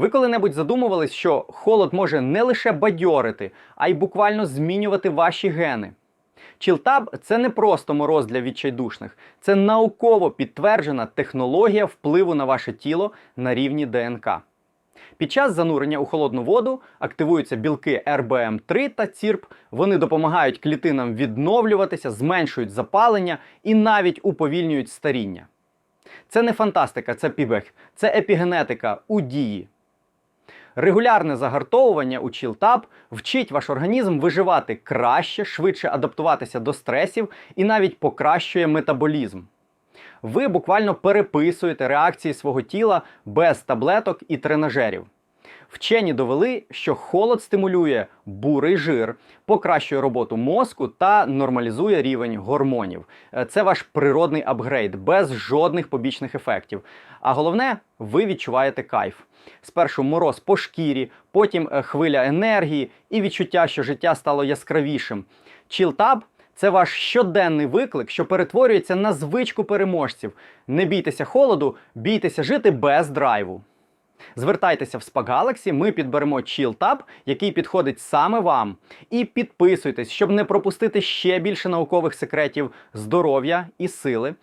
Ви коли-небудь задумувались, що холод може не лише бадьорити, а й буквально змінювати ваші гени? Чілтаб це не просто мороз для відчайдушних, це науково підтверджена технологія впливу на ваше тіло на рівні ДНК. Під час занурення у холодну воду активуються білки РБМ3 та ЦІРП. Вони допомагають клітинам відновлюватися, зменшують запалення і навіть уповільнюють старіння. Це не фантастика, це пібег, це епігенетика у дії. Регулярне загартовування у Chilltab вчить ваш організм виживати краще, швидше адаптуватися до стресів і навіть покращує метаболізм. Ви буквально переписуєте реакції свого тіла без таблеток і тренажерів. Вчені довели, що холод стимулює бурий жир, покращує роботу мозку та нормалізує рівень гормонів. Е, Це ваш природний апгрейд без жодних побічних ефектів. А головне, ви відчуваєте кайф. Спершу мороз по шкірі, потім е, хвиля енергії і відчуття, що життя стало яскравішим. Чілтаб це ваш щоденний виклик, що перетворюється на звичку переможців. Не бійтеся холоду, бійтеся жити без драйву. Звертайтеся в Spa Galaxy, ми підберемо Chill Tab, який підходить саме вам. І підписуйтесь, щоб не пропустити ще більше наукових секретів здоров'я і сили.